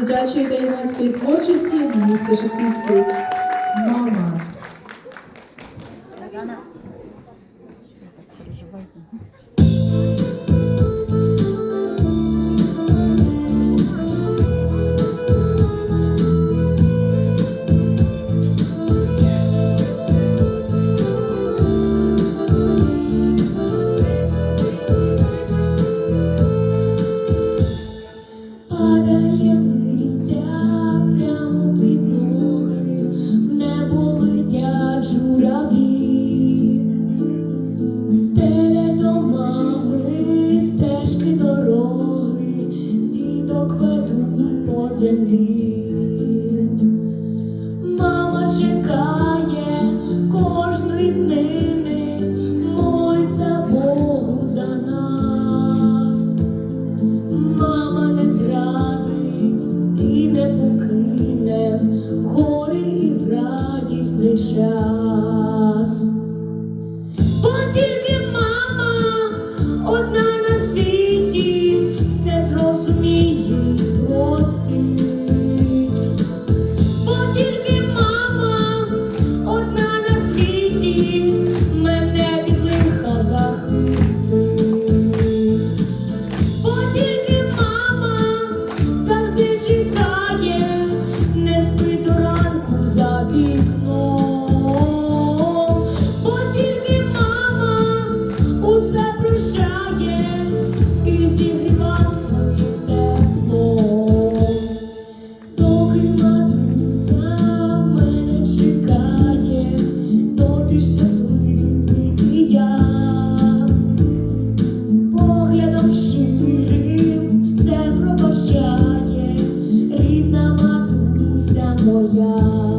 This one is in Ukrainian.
дитячої та юнацької творчості міста Шепківський. Мама. землі. Мама чекає кожної днини, молиться Богу за нас. Мама не зрадить і не покине в горі і в радісний час. Бо тільки моя.